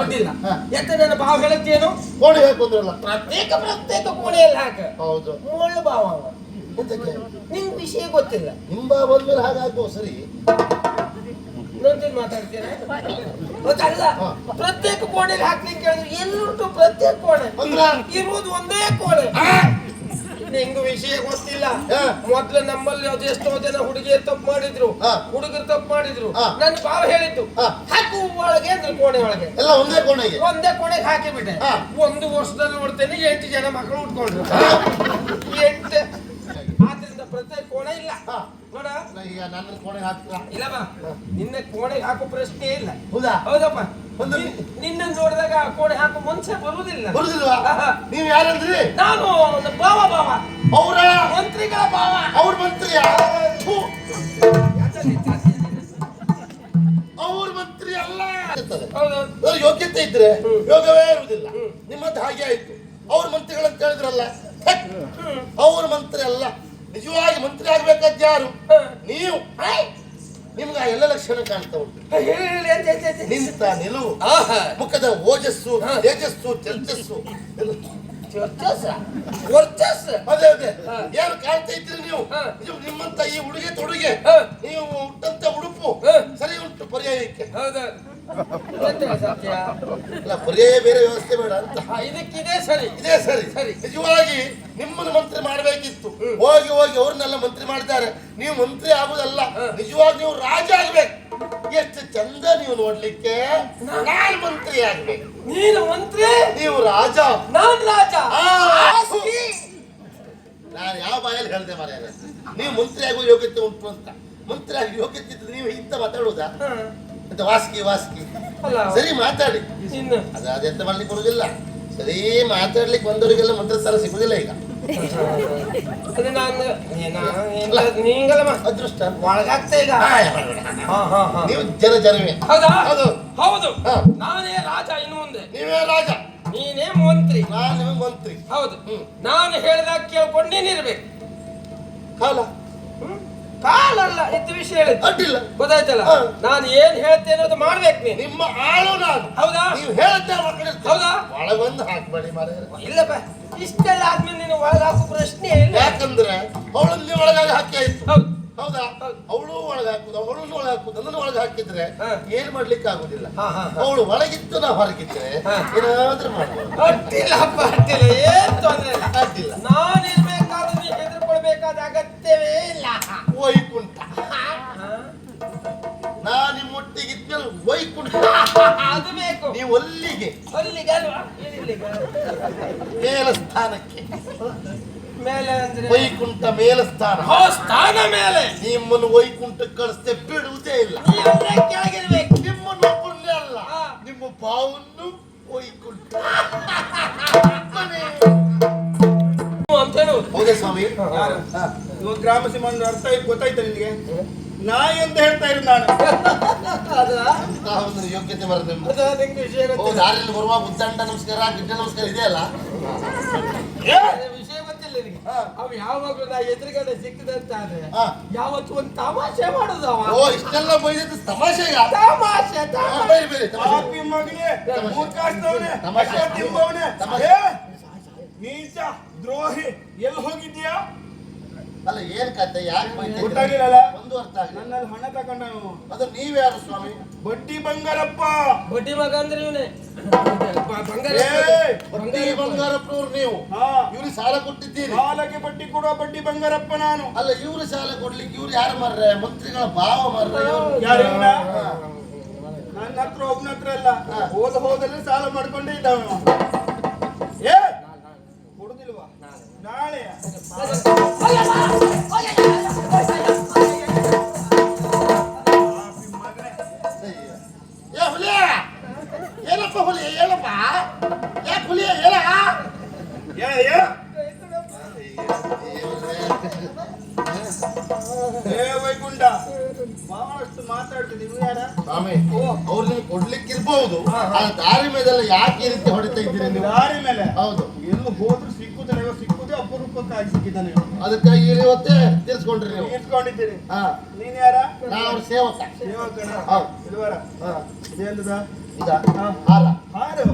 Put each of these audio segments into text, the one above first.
ಅಡ್ಡಿಲ್ಲ ಹಾ. ಎಂತ ನನ್ನ ಭಾವ ಹೇಳತ್ತೇನು ಕೋಣೆ ಹಾಕೊಂಡ್ರಲ್ಲ ಪ್ರತ್ಯೇಕ ಪ್ರತ್ಯೇಕ ಕೋಣೆಯಲ್ಲಿ ಹಾಕ. ಹೌದು. ಮುಳ್ಳು ಭಾವ. ಎಂತಕ್ಕೆ? ನಿಂಗ್ ವಿಷಯ ಗೊತ್ತಿಲ್ಲ. ನಿಮ್ಮ ಬಂದ್ಮೇಲೆ ಹಾಗೆ ಹಾಕುವ ಸರಿ. ಗೊತ್ತಲ್ಲ. ಪ್ರತ್ಯೇಕ ಕೋಣೆಯಲ್ಲಿ ಹಾಕ್ಲಿಕ್ಕೆ ಹೇಳಿದ್ರು ಎಲ್ಲುಂಟು ಪ್ರತ್ಯೇಕ ಕೋಣೆ? ಇರುವುದು ಒಂದೇ ಕೋಣೆ. ನಿಂಗು ವಿಷಯ ಗೊತ್ತಿಲ್ಲ. ಮೊದ್ಲು ನಮ್ಮಲ್ಲಿ ಅದೆಷ್ಟೋ ಜನ ಹುಡುಗಿಯರು ತಪ್ಪು ಮಾಡಿದ್ರು. ಹುಡುಗರು ತಪ್ಪು ಮಾಡಿದ್ರು. ನನ್ನ ಭಾವ ಹೇಳಿದ್ದು. ಹಾಕು. ಒಳಗೆ ಅಂದ್ರೆ ಕೋಣೆ ಒಳಗೆ? ಎಲ್ಲ ಒಂದೇ ಕೋಣೆಗೆ. ಒಂದೇ ಕೋಣೆಗೆ ಹಾಕಿ ಬಿಟ್ಟೆ ಹಾ. ಒಂದು ವರ್ಷದಲ್ಲಿ ನೋಡ್ತೇನೆ ಎಂಟು ಜನ ಮಕ್ಕಳು ಉಟ್ಕೊಂಡ್ರು. ಎಂಟು. ಆದ್ರಿಂದ ಪ್ರತಿ ಕೋಣೆ ಇಲ್ಲ. ಹಾ. ನೋಡ. ಈಗ ನನ್ನ ಕೋಣೆ ಹಾಕ್ತೀರಾ? ಇಲ್ಲ ಬಾ. ನಿನ್ನ ಕೋಣೆಗೆ ಹಾಕೋ ಪ್ರಶ್ನೆ ಇಲ್ಲ. ಹೌದಾ? ಹೌದಪ್ಪ. ಒಂದು- ನಿನ್ನ ನೋಡಿದಾಗ ಕೋಣೆ ಹಾಕೋ ಮನುಷ್ಯ ಬರುವುದಿಲ್ಲ. ಬರುದಿಲ್ವಾ ಆಹಾ. ನೀವ್ ಯಾರಂದ್ರಿ? ನಾನು ಒಂದು ಬಾವ ಅವರ ಅವ್ರ? ಮಂತ್ರಿಗಳ ಬಾವ ಅವ್ರ ಮಂತ್ರಿ ಅವ್ರ ಯೋಗ್ಯತೆ ಇದ್ರೆ ಯೋಗವೇ ಇರುವುದಿಲ್ಲ. ನಿಮ್ಮದು ನಿಮ್ಮಂತ ಹಾಗೆ ಆಯ್ತು. ಅವ್ರ ಮಂತ್ರಿಗಳಂತ ಹೇಳಿದ್ರಲ್ಲ. ಅವ್ರ ಮಂತ್ರಿ ಅಲ್ಲ. ನಿಜವಾಗಿ ಮಂತ್ರಿ ಆಗ್ಬೇಕಾದ್ ಯಾರು? ನೀವು. ನಿಮ್ಗೆ ಆ ಎಲ್ಲ ಲಕ್ಷಣ ಕಾಣ್ತಾ ಉಂಟು? ನಿಂತ ನಿಲುವು. ಮುಖದ ಓಜಸ್ಸು. ತೇಜಸ್ಸು ಚರ್ಚಸ್ಸು? ಅದೇ ಅದೇ. ಏನು ಕಾಣ್ತಾ ಇದ್ರಿ ನೀವು? ನಿಮ್ಮಂತ ಈ ಉಡುಗೆ ತೊಡುಗೆ. ನೀವು ಉಟ್ಟಂತ ಹೌದು. ಸತ್ಯ ಪರ್ಯಾಯ ಬೇರೆ ವ್ಯವಸ್ಥೆ ಬೇಡ ಅಂತ. ಹಾ, ಇದಕ್ಕಿದೆ ಸರಿ. ಇದೇ ಸರಿ. ಸರಿ. ನಿಜವಾಗಿ ನಿಮ್ಮನ್ನು ಮಂತ್ರಿ ಮಾಡಬೇಕಿತ್ತು. ಹೋಗಿ ಹೋಗಿ ಅವ್ರನ್ನೆಲ್ಲ ಮಂತ್ರಿ ಮಾಡಿದ್ದಾರೆ. ನೀವು ಮಂತ್ರಿ ಆಗುದಲ್ಲ ನಿಜವಾಗಿ ನೀವು ರಾಜ ಆಗ್ಬೇಕು. ಎಷ್ಟು ಚಂದ ನೀವು ನೋಡ್ಲಿಕ್ಕೆ. ನಾನು ಮಂತ್ರಿ ಆಗ್ಬೇಕು. ನೀನು ಮಂತ್ರಿ? ನೀವು ರಾಜ. ನಾನು ರಾಜ. ಆ. ನಾನು ಯಾವ ಬಾಯಲ್ಲಿ ಹೇಳ್ದೆ ಮಾರಾಯ ನೀವು ಮಂತ್ರಿ ಆಗುವ ಯೋಗ್ಯತೆ ಉಂಟು ಅಂತ. ಮಂತ್ರಿ ಆಗಿ ಯೋಗ್ಯತೆ ಇದ್ರೆ ನೀವು ಇಂತ ಮಾತಾಡುವುದಾ? ಅಂತ ವಾಸ್ಕಿ ವಾಸ್ಕಿ. ಅಲ್ಲ ಸರಿ ಮಾತಾಡಿ. ಇನ್ನು. ಅದು ಅದೆಂತ ಮಾಡ್ಲಿಕ್ಕೆ ಬರುದಿಲ್ಲ. ಸರಿ ಮಾತಾಡ್ಲಿಕ್ಕೆ ಬಂದವರಿಗೆಲ್ಲ ಮಂತ್ರ ಸ್ಥಾನ ಸಿಗುದಿಲ್ಲ ಈಗ. ಅದು ನಾನು ನೀಂಗಲ್ಲ ಅದೃಷ್ಟ. ಒಳಗಾಗ್ತಾ ಈಗ. ನೀವು ಜನ ಜನವೇ. ಹೌದಾ? ಹೌದು. ಹೌದು. ನಾನೇ ರಾಜ ಇನ್ನು ಮುಂದೆ. ನೀವೇ ರಾಜ. ನೀನೇ ಮಂತ್ರಿ. ನಾನು ಮಂತ್ರಿ. ಹೌದು. ನಾನು ಹೇಳಿದಾಗ ಕೇಳ್ಕೊಂಡು ನೀನಿರ್ಬೇಕು. ಕಾಲ. ಹ್ಮ್? ಕಾಲಲ್ಲ ಇದ್ದ ವಿಷಯ ಹೇಳಿದ್ದು. ಅಡ್ಡಿಲ್ಲ. ಗೊತ್ತಾಯ್ತಲ್ಲ? ನಾನು ಏನ್ ಹೇಳ್ತೇನೆ ಅದು ಮಾಡ್ಬೇಕು ನೀನು. ನಿಮ್ಮ ಆಳು ನಾನು. ಹೌದಾ? ನೀವು ಹೇಳ್ತಾ ಹೌದಾ ಹೌದಾ? ಒಳಗೊಂದು ಹಾಕ್ಬೇಡಿ ಮಾರ್ಯಾರೆ ಇಲ್ಲಪ್ಪ ಇಷ್ಟೆಲ್ಲ ಆದ್ಮೇಲೆ ನೀನು ಒಳಗೆ ಹಾಕೋ ಪ್ರಶ್ನೆ ಯಾಕಂದ್ರೆ ಯಾಕಂದ್ರೆ ನೀವು ಒಳಗಾಗಿ ಹಾಕಿ ಆಯ್ತು. ಹೌದು. ಹೌದಾ. ಅವಳು ಒಳಗೆ ಹಾಕುದು ಅವಳು ಒಳಗೆ ಹಾಕುದು ನನ್ನನ್ನು ಒಳಗೆ ಹಾಕಿದ್ರೆ. ಏನ್ ಮಾಡ್ಲಿಕ್ಕೆ ಆಗುದಿಲ್ಲ. ಅವಳು ಒಳಗಿತ್ತು ನಾ ಹೊರಗಿದ್ರೆ. ಏನಾದ್ರೂ ಮಾಡ್ಬೋದು. ಅಡ್ಡಿಲ್ಲ. ಏನ್ ತೊಂದ್ರೆ ಇಲ್ಲ. ಅಡ್ಡಿಲ್ಲ. ನಾನು ಇರ್ಬೇಕಾದ್ರೆ ಹೆದರ್ಕೊಳ್ಬೇಕಾದ ಅಗತ್ಯವೇ ಇಲ್ಲ. ವೈಕುಂಠ? ನಾ ನಿಮ್ಮೊಟ್ಟಿಗಿದ್ಮೇಲೆ ವೈಕುಂಠ. ಅದು ಬೇಕು. ನೀವು ಅಲ್ಲಿಗೆ. ಅಲ್ಲಿಗೆ ಅಲ್ವಾ? ಇಲ್ಲಿಗ ಮೇಲ ಸ್ಥಾನಕ್ಕೆ ಮೇಲೆ ಅಂದ್ರೆ? ವೈಕುಂಠ ಮೇಲ ಸ್ಥಾನ ಹೋ ಸ್ಥಾನ ಮೇಲೆ. ನಿಮ್ಮನ್ನು ವೈಕುಂಠಕ್ಕೆ ಕಳಿಸ್ತೆ ಬಿಡುವುದೇ ಇಲ್ಲ. ಕೆಳಗಿರ್ಬೇಕು. ನಿಮ್ಮನ್ನು ಒಬ್ಬರನ್ನೇ ಅಲ್ಲ. ನಿಮ್ಮ ಭಾವನ್ನು ಹೌದಾ ಸ್ವಾಮಿ. ಯಾರು? ಹಾ. ಒಂದು ಗ್ರಾಮ ಸಿಂಹನ ಅರ್ಥ ಆಯ್ತು ಗೊತ್ತಾಯ್ತಾ ನಿನಗೆ? ನಾಯಿ ಅಂತ ಹೇಳ್ತಾ ಇರೋದು ನಾನು. ಒಂದು ಯೋಗ್ಯತೆ ಬರುತ್ತೆ. ನಿಂಗೆ ವಿಷಯ ದಾರಿಯಲ್ಲಿ ಬರುವ ಬುದ್ಧಂಡ ನಮಸ್ಕಾರ ಗಿಡ್ಡ ನಮಸ್ಕಾರ ಇದೆಯಲ್ಲ? ಏ ವಿಷಯ ಗೊತ್ತಿಲ್ಲ ನಿನಗೆ. ಅವ ಯಾವಾಗಲೂ ನಾ ಎದುರುಗಡೆ ಅಂತ ಆದ್ರೆ ಯಾವತ್ತು ಒಂದು ತಮಾಷೆ ಮಾಡುದು ಅವ. ಓ ಇಷ್ಟೆಲ್ಲ ಬೈದಿದ್ದು ತಮಾಷೆಗ ತಮಾಷೆ ಹಾ, ತಮಾಷೆ. ಮಗನೇ ತಮಾಷೆ. ತಿಂಬವನೇ ತಮಾಷೆ. ದ್ರೋಹಿ ಎಲ್ಲಿ ಹೋಗಿದ್ಯಾ? ಅಲ್ಲ ಏನ್ ಕತೆ? ಯಾಕೆ ಗೊತ್ತಾಗಿಲ್ಲಲ್ಲ? ಅರ್ಥ ಆಗಲಿಲ್ಲ. ನನ್ನಲ್ಲಿ ಹಣ ತಗೊಂಡ ಅದು ನೀವ್ಯಾರು ಸ್ವಾಮಿ? ಬಡ್ಡಿ ಬಂಗಾರಪ್ಪ. ಬಡ್ಡಿ ಮಗ ಅಂದ್ರೆ ಇವನೇ. ಬಡ್ಡಿ ಬಂಗಾರಪ್ಪನವ್ರು ನೀವು. ಹಾ. ಇವ್ರಿಗೆ ಸಾಲ ಕೊಟ್ಟಿದ್ದೀರಿ. ಸಾಲಕ್ಕೆ ಬಡ್ಡಿ ಕೊಡುವ ಬಡ್ಡಿ ಬಂಗಾರಪ್ಪ ನಾನು. ಅಲ್ಲ ಇವ್ರು ಸಾಲ ಕೊಡ್ಲಿಕ್ಕೆ ಇವ್ರು ಯಾರು ಮಾರ್ರೆ? ಮಂತ್ರಿಗಳ ಭಾವ ಮಾರ್ರೆ. ಯಾರು. ನನ್ನ ಹತ್ರ ಒಬ್ಬನ ಹತ್ರ ಇಲ್ಲ ಹಾ. ಹೋದ ಹೋದಲ್ಲಿ ಸಾಲ ಮಾಡ್ಕೊಂಡೇ ಇದ್ದಾವ ವೈಕುಂಠ. ಬಹಳಷ್ಟು ಮಾತಾಡ್ತಿದ್ದೆ ನೀವು ಯಾರ? ಸ್ವಾಮಿ ಅವ್ರು ನಿಮ್ಗೆ ಕೊಡ್ಲಿಕ್ಕೆ ಇರ್ಬಹುದು ಆ ದಾರಿ ಮೇಲೆಲ್ಲ ಯಾಕೆ ಈ ರೀತಿ ಹೊಡಿತಾ ಇದ್ದೀರಿ ನೀವು? ದಾರಿ ಮೇಲೆ? ಹೌದು. ಎಲ್ಲಿ ಹೋದ್ರು ಸಿಕ್ಕುತ್ತಾನೆ ಇವಾಗ ಸಿಕ್ಕುದೇ ಅಪರೂಪಕ್ಕಾಗಿ ಸಿಕ್ಕಿದ್ದಾನೆ ಅದಕ್ಕಾಗಿ ಇವತ್ತೇ ತೀರ್ಸ್ಕೊಂಡ್ರಿ ನೀವು. ಇಟ್ಕೊಂಡಿದ್ದೀರಿ ಹಾ. ನೀನ್ ಯಾರ? ನಾ ಅವ್ರ ಸೇವಕ. ಸೇವಕನ? ಹೌದು. ಇಲ್ವರ? ಹಾ. ಇದೇಂದದ ಇದ? ಹಾ. ಹಾರ. ಮಾಧವ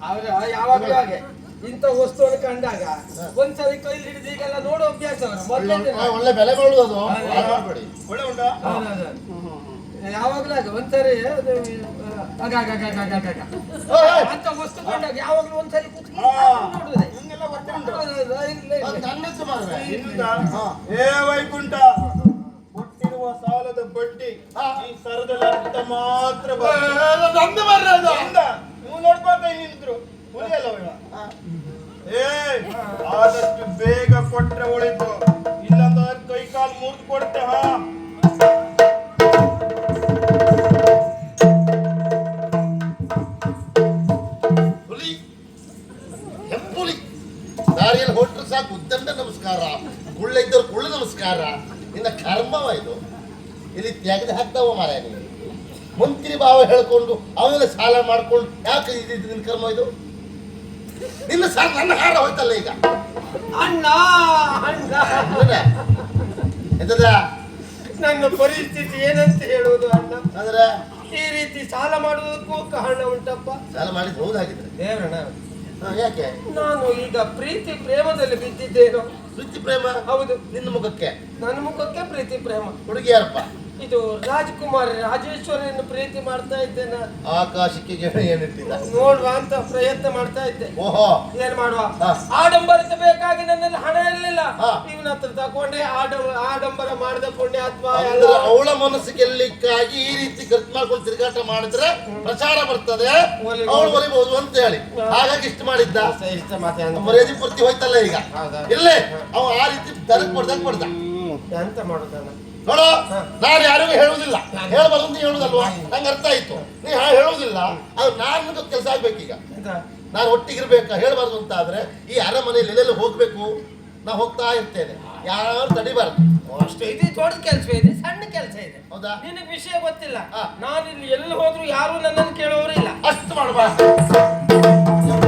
ಅವ್ರ ಯಾವಾಗಲೂ ಹಾಗೆ. ಇಂಥ ವಸ್ತುವನ್ನು ಕಂಡಾಗ ಒಂದ್ಸರಿ ಕೈ ಹಿಡಿದು ಈಗೆಲ್ಲ ನೋಡೋ ಅಭ್ಯಾಸ ಅವರು. ಒಳ್ಳೆ ಬೆಲೆ ಬಾಳುವುದು ಒಳ್ಳೆ ಉಂಟಾ? ಯಾವಾಗ್ಲೂ ಹಾಗೆ. ಒಂದ್ಸರಿ! ಅಂತ ವಸ್ತು ಕಂಡಾಗ ಯಾವಾಗ್ಲೂ ಒಂದ್ಸರಿ. ಏ ವೈಕುಂಠ. ಕೊಟ್ಟಿರುವ ಸಾಲದ ಬಡ್ಡಿ ಈ ಸರದಲ್ಲಿ ಅರ್ಥ ಮಾತ್ರ ಏ, ಬರ್ತದೆ. ಅದು. ಆದಷ್ಟು ಬೇಗ ಕೊಟ್ರೆ ಉಳಿತು ಇಲ್ಲಂದ್ರೆ ಕೈ ಕಾಲು ಮುರಿದು ಕೊಡ್ತೆ ಹಾ. ಹುಲಿ. ಹೆಂಪುಲಿ. ದಾರಿಯಲ್ಲಿ ಹೊಟ್ಟರು ಸಾಕು ಉದ್ದಂಡ ನಮಸ್ಕಾರ. ಗುಳ್ಳ ಇದ್ದವ್ರು ಗುಳ್ಳ ನಮಸ್ಕಾರ. ನಿನ್ನ ಕರ್ಮವ ಇದು. ಇಲ್ಲಿ ತೆಗೆದು ಹಾಕ್ತಾವ ಮಾರಾಯ ನೀನು. ಮಂತ್ರಿ ಭಾವ ಹೇಳ್ಕೊಂಡು ಅವೆಲ್ಲ ಸಾಲ ಮಾಡ್ಕೊಂಡು ಯಾಕೆ ಇದು ನಿನ್ನ ಕರ್ಮ ಇದು? ನಿನ್ನ ಸರ್ ನನ್ನ ಹಾರ ಹೋಯ್ತಲ್ಲ ಈಗ? ಅಣ್ಣ ಅಣ್ಣ? ಎಂತದ? ನನ್ನ ಪರಿಸ್ಥಿತಿ ಏನಂತ ಹೇಳುವುದು ಅಣ್ಣ? ಅಂದ್ರೆ? ಈ ರೀತಿ ಸಾಲ ಮಾಡುವುದಕ್ಕೂ ಕಾರಣ ಉಂಟಪ್ಪ. ಸಾಲ ಮಾಡಿದ್ದು ಹೌದಾಗಿದ್ರೆ ದೇವರಣ್ಣ ಯಾಕೆ? ನಾನು ಈಗ ಪ್ರೀತಿ ಪ್ರೇಮದಲ್ಲಿ ಬಿದ್ದಿದ್ದೇನೋ? ಪ್ರೀತಿ ಪ್ರೇಮ? ಹೌದು. ನಿನ್ನ ಮುಖಕ್ಕೆ? ನನ್ನ ಮುಖಕ್ಕೆ ಪ್ರೀತಿ ಪ್ರೇಮ. ಹುಡುಗಿ ಯಾರಪ್ಪ ಇದು ರಾಜ್ಕುಮಾರ್ ರಾಜೇಶ್ವರಿಯನ್ನು ಪ್ರೀತಿ ಮಾಡ್ತಾ ಇದ್ದೇನೆ. ಆಕಾಶಕ್ಕೆ ಗೆಳೆ ಏನಿಟ್ಟಿಲ್ಲ. ನೋಡುವ ಅಂತ ಪ್ರಯತ್ನ ಮಾಡ್ತಾ ಇದ್ದೆ. ಓಹೋ. ಏನ್ ಮಾಡುವ? ಆಡಂಬರಿಸ ಆಡಂಬರಕ್ಕೆ ಬೇಕಾಗಿ ನನ್ನಲ್ಲಿ ಹಣ ಇರಲಿಲ್ಲ. ಇವನ ಹತ್ರ ತಕೊಂಡೆ ಆಡ ಆಡಂಬರ ಮಾಡಿದ ಕೊಂಡೆ ಅಥವಾ ಅವಳ ಮನಸ್ಸು ಗೆಲ್ಲಿಕ್ಕಾಗಿ ಈ ರೀತಿ ಖರ್ಚು ಮಾಡ್ಕೊಂಡು ತಿರುಗಾಟ ಮಾಡಿದ್ರೆ ಪ್ರಚಾರ ಬರ್ತದೆ. ಅವಳು ಬರಿಬಹುದು ಅಂತ ಹೇಳಿ. ಹಾಗಾಗಿ ಇಷ್ಟ ಮಾಡಿದ್ದ. ಮರ್ಯಾದೆ ಪೂರ್ತಿ ಹೋಯ್ತಲ್ಲ ಈಗ? ಇಲ್ಲೇ? ಅವ ಆ ರೀತಿ ದರಕ್ ಕೊಡ್ದಾಗ ಕೊಡ್ದ ಎಂತ ಮಾಡುದಣ್ಣ? ನೋಡು ನಾನು ಯಾರಿಗೂ ಹೇಳುವುದಿಲ್ಲ. ಹೇಳಬಾರ್ದು ಅಂತ ಹೇಳುದಲ್ವಾ? ನಂಗೆ ಅರ್ಥ ಆಯ್ತು. ನೀ ಹಾ- ಹೇಳುವುದಿಲ್ಲ. ಅದು ನಾನು ಕೆಲಸ ಆಗ್ಬೇಕೀಗ? ನಾನು ಒಟ್ಟಿಗಿರ್ಬೇಕಾ? ಹೇಳ್ಬಾರ್ದು ಅಂತ ಆದ್ರೆ ಈ ಅರಮನೆಯಲ್ಲಿ ಎಲ್ಲೆಲ್ಲ ಹೋಗ್ಬೇಕು? ನಾ ಹೋಗ್ತಾ ಇರ್ತೇನೆ. ಯಾರು ತಡಿಬಾರ್ದು. ಅಷ್ಟು. ಇದು ದೊಡ್ಡ ಕೆಲಸ ಇದೆ ಸಣ್ಣ ಕೆಲಸ ಇದೆ. ಹೌದಾ? ನಿನಗೆ ವಿಷಯ ಗೊತ್ತಿಲ್ಲ. ನಾನು ಇಲ್ಲಿ ಎಲ್ಲಿ ಹೋದ್ರು ಯಾರು ನನ್ನನ್ನು ಕೇಳೋರು ಇಲ್ಲ. ಅಷ್ಟು ಮಾಡಬಾರ್ದು.